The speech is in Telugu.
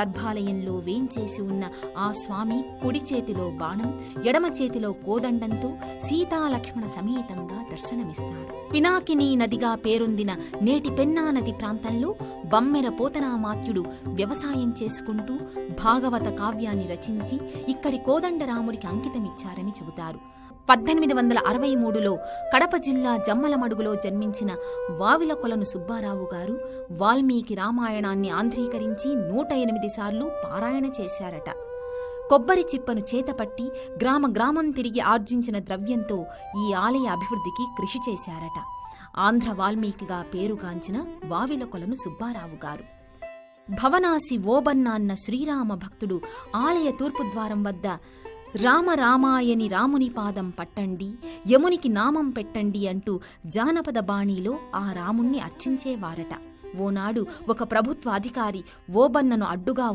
గర్భాలయంలో వేంచేసి ఉన్న ఆ స్వామి కుడి చేతిలో బాణం ఎడమ చేతిలో కోదండంతో సీతాలక్ష్మణ సమేతంగా దర్శనమిస్తారు. పినాకిని నదిగా పేరొందిన నేటి పెన్నా నది ప్రాంతంలో బమ్మెర పోతనామాత్యుడు వ్యవసాయం చేసుకుంటూ భాగవత కావ్యాన్ని రచించి ఇక్కడి కోదండరాముడికి అంకితమిచ్చారని చెబుతారు. పద్దెనిమిది వందల అరవై మూడులో కడప జిల్లా జమ్మలమడుగులో జన్మించిన వావిలకొలను సుబ్బారావు గారు వాల్మీకి రామాయణాన్ని ఆంధ్రీకరించి నూట ఎనిమిది సార్లు పారాయణ చేశారట. కొబ్బరి చిప్పను చేతపట్టి గ్రామ గ్రామం తిరిగి ఆర్జించిన ద్రవ్యంతో ఈ ఆలయ అభివృద్ధికి కృషి చేశారట. ఆంధ్ర వాల్మీకిగా పేరుగాంచిన వావిలకొలను సుబ్బారావు గారు. భవనాసి ఓబన్న అన్న శ్రీరామ భక్తుడు ఆలయ తూర్పు ద్వారం వద్ద రామ రామాయని రాముని పాదం పట్టండి యమునికి నామం పెట్టండి అంటూ జానపద బాణీలో ఆ రాముణ్ణి అర్చించేవారట. ఓనాడు ఒక ప్రభుత్వ అధికారి ఓబన్నను అడ్డుగా